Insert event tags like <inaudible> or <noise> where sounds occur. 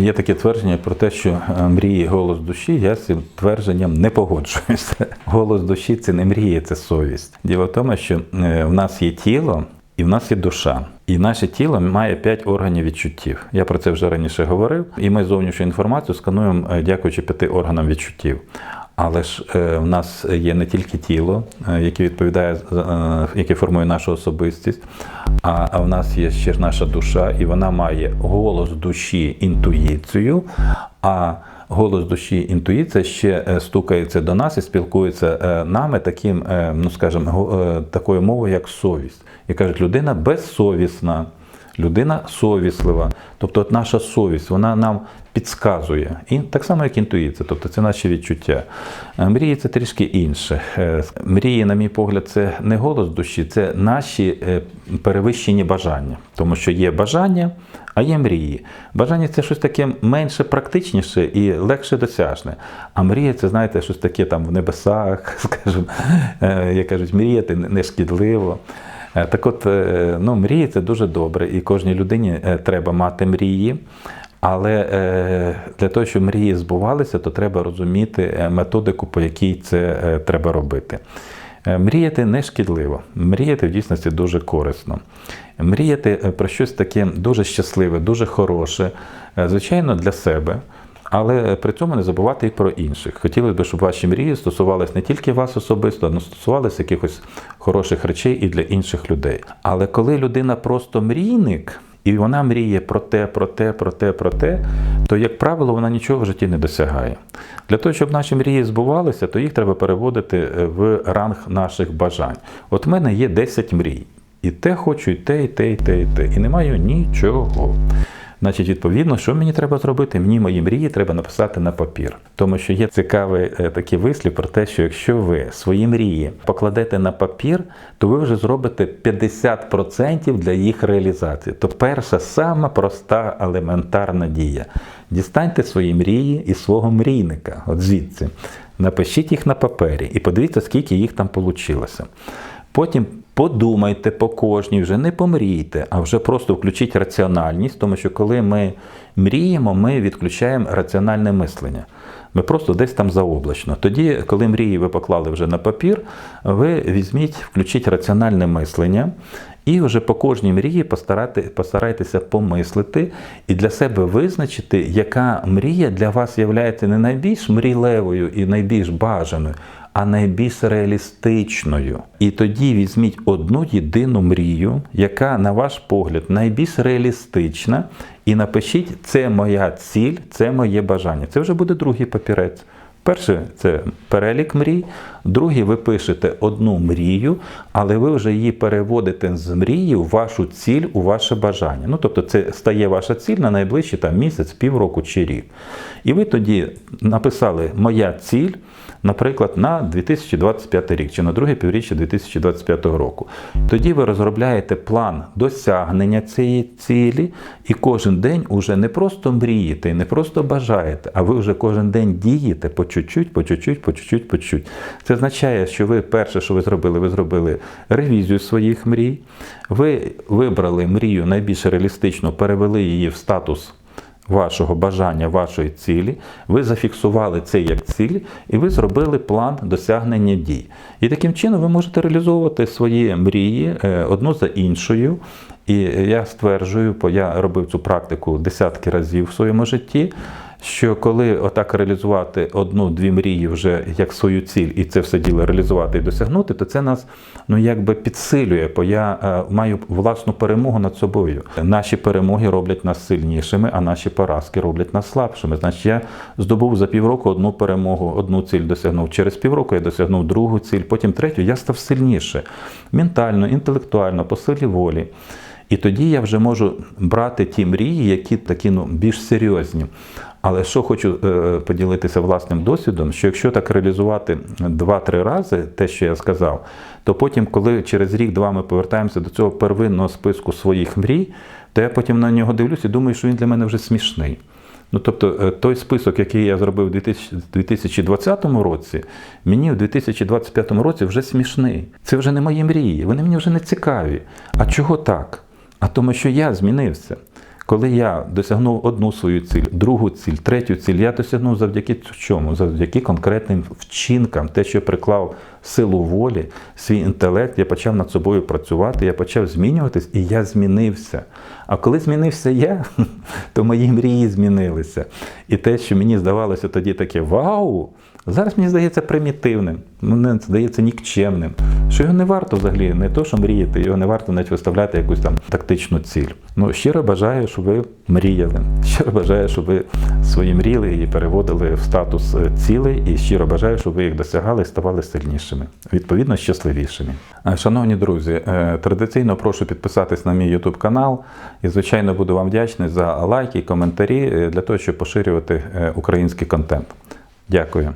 Є таке твердження про те, що е, мрії голос душі. Я з цим твердженням не погоджуюся. <laughs> Голос душі це не мрії, це совість. Діло в тому, що е, в нас є тіло і в нас є душа. І наше тіло має п'ять органів відчуттів. Я про це вже раніше говорив. І ми зовнішню інформацію скануємо, е, дякуючи п'яти органам відчуттів. Але ж е, в нас є не тільки тіло, е, яке відповідає, е, яке формує нашу особистість, а, в нас є ще ж наша душа, і вона має голос душі, інтуїцію. А голос душі, інтуїція ще стукається до нас і спілкується нами таким, ну скажімо, такою мовою, як совість. І кажуть, людина безсовісна. Людина совіслива, тобто от наша совість, вона нам підказує. І так само, як інтуїція, тобто це наші відчуття. Е, Мрії це трішки інше. Е, Мрії, на мій погляд, це не голос душі, це наші е, перевищені бажання. Тому що є бажання, а є мрії. Бажання це щось таке менше практичніше і легше досяжне. А мрія це, знаєте, щось таке там в небесах, <laughs> скажімо, як кажуть, мріяти не шкідливо. Е, Так от, е, ну, мрії це дуже добре, і кожній людині е, треба мати мрії. Але е, для того, щоб мрії збувалися, то треба розуміти е, методику, по якій це е, треба робити. Е, Мріяти не шкідливо, мріяти в дійсності дуже корисно. Мріяти е, про щось таке дуже щасливе, дуже хороше, е, звичайно, для себе. Але при цьому не забувати і про інших. Хотіли б, щоб ваші мрії стосувалися не тільки вас особисто, але стосувалися якихось хороших речей і для інших людей. Але коли людина просто мрійник, і вона мріє про те, про те, про те, про те, то, як правило, вона нічого в житті не досягає. Для того, щоб наші мрії збувалися, то їх треба переводити е, в ранг наших бажань. От в мене є 10 мрій. І те хочу, і те, і те, і те, і те. І не маю нічого. Значить, відповідно, що мені треба зробити? Мені мої мрії треба написати на папір. Тому що є цікавий е, такий вислів про те, що якщо ви свої мрії покладете на папір, то ви вже зробите 50% для їх реалізації. То перша сама проста елементарна дія. Дістаньте свої мрії із свого мрійника, от звідси. Напишіть їх на папері і подивіться, скільки їх там вийшло. Потім подумайте по кожній, вже не помрійте, а вже просто включіть раціональність, тому що коли ми мріємо, ми відключаємо раціональне мислення. Ми просто десь там заоблачно. Тоді, коли мрії ви поклали вже на папір, ви візьміть, включіть раціональне мислення. І вже по кожній мрії постарайтеся помислити і для себе визначити, яка мрія для вас є не найбільш мрійливою і найбільш бажаною, а найбільш реалістичною. І тоді візьміть одну єдину мрію, яка, на ваш погляд, найбільш реалістична, і напишіть: це моя ціль, це моє бажання. Це вже буде другий папірець. Перше це перелік мрій, другий ви пишете одну мрію, але ви вже її переводите з мрії в вашу ціль, у ваше бажання. Ну, тобто, це стає ваша ціль на найближчий там, місяць, півроку чи рік. І ви тоді написали Моя ціль, наприклад, на 2025 рік чи на друге півріччя 2025 року. Тоді ви розробляєте план досягнення цієї цілі, і кожен день уже не просто мрієте, не просто бажаєте, а ви вже кожен день дієте по чуть-чуть, по чуть-чуть, по чуть-чуть, по чуть. Це означає, що ви перше, що ви зробили, ви зробили ревізію своїх мрій, ви вибрали мрію найбільш реалістичну, перевели її в статус вашого бажання, вашої цілі, ви зафіксували це як ціль, і ви зробили план досягнення дій. І таким чином ви можете реалізовувати свої мрії е, одну за іншою. І я стверджую, бо я робив цю практику десятки разів в своєму житті. Що коли отак реалізувати одну-дві мрії вже як свою ціль, і це все діло реалізувати і досягнути, то це нас ну якби підсилює, бо я е, маю власну перемогу над собою. Наші перемоги роблять нас сильнішими, а наші поразки роблять нас слабшими. Значить, я здобув за півроку одну перемогу, одну ціль досягнув. Через півроку я досягнув другу ціль, потім третю. Я став сильніше ментально, інтелектуально, по силі волі. І тоді я вже можу брати ті мрії, які такі ну, більш серйозні. Але що хочу е, поділитися власним досвідом, що якщо так реалізувати 2-3 рази те, що я сказав, то потім, коли через рік-два ми повертаємося до цього первинного списку своїх мрій, то я потім на нього дивлюся і думаю, що він для мене вже смішний. Ну, тобто, е, той список, який я зробив у 2020 році, мені в 2025 році вже смішний. Це вже не мої мрії, вони мені вже не цікаві. А чого так? А тому, що я змінився. Коли я досягнув одну свою ціль, другу ціль, третю ціль, я досягнув завдяки чому? Завдяки конкретним вчинкам, те, що приклав силу волі, свій інтелект, я почав над собою працювати, я почав змінюватись, і я змінився. А коли змінився я, <laughs> то мої мрії змінилися. І те, що мені здавалося тоді таке вау, зараз мені здається примітивним, мені здається нікчемним. Що його не варто взагалі, не то, що мріяти, його не варто навіть виставляти якусь там тактичну ціль. Ну, щиро бажаю, щоб ви мріяли. Щиро бажаю, щоб ви свої мрії переводили в статус е, цілей, і щиро бажаю, щоб ви їх досягали і ставали сильнішими, відповідно, щасливішими. Е, Шановні друзі, е, традиційно прошу підписатись на мій YouTube канал. І, звичайно, буду вам вдячний за лайки, коментарі для того, щоб поширювати український контент. Дякую.